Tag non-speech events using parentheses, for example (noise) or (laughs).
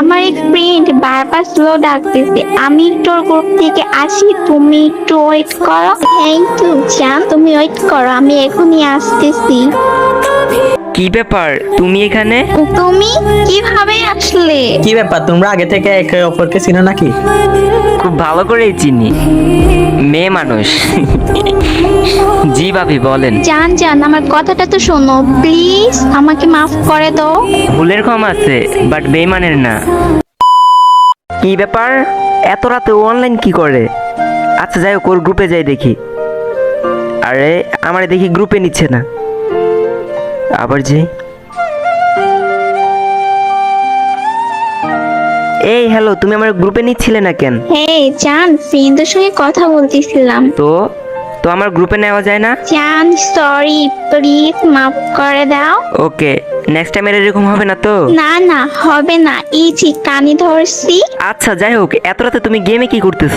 আমার এক ফ্রেন্ড বারবার স্লো ডাকতেছে। আমি একটু ওর গ্রুপ থেকে আসি, তুমি একটু ওয়েট করো। থ্যাংক ইউ জান তুমি ওয়েট করো, আমি এখনই আসতেছি। কি ব্যাপার? তুমি এখানে? তুমি কীভাবে আসলে? কি ব্যাপার তোমরা আগে থেকে একে অপরকে চিনো নাকি? খুব ভালো করেই চিনি। মেয়ে মানুষ। (laughs) জি ভাবি বলেন। জান জান আমার কথাটা তো শোনো। প্লিজ আমাকে মাফ করে দাও। ভুলের কম আছে বাট বেইমানের না। কি ব্যাপার? এত রাতে অনলাইন কি করে? আচ্ছা যাই হোক ওর গ্রুপে যাই দেখি। আরে আমার দেখি গ্রুপে নিচ্ছে না। আবার যে? এই হ্যালো তুমি আমার গ্রুপে নিচ্ছিলে না কেন? হে জান ফ্রেন্ডের সঙ্গে কথা বলতেছিলাম। তো? তো আমার গ্রুপে নেওয়া যায় না? জান সরি প্লিজ মাফ করে দাও। ওকে নেক্সট টাইম এরকম হবে না তো? না না হবে না। এই যে কানে ধরছি। আচ্ছা যাই হোক এত রাতে তুমি গেমে কি করতেছো?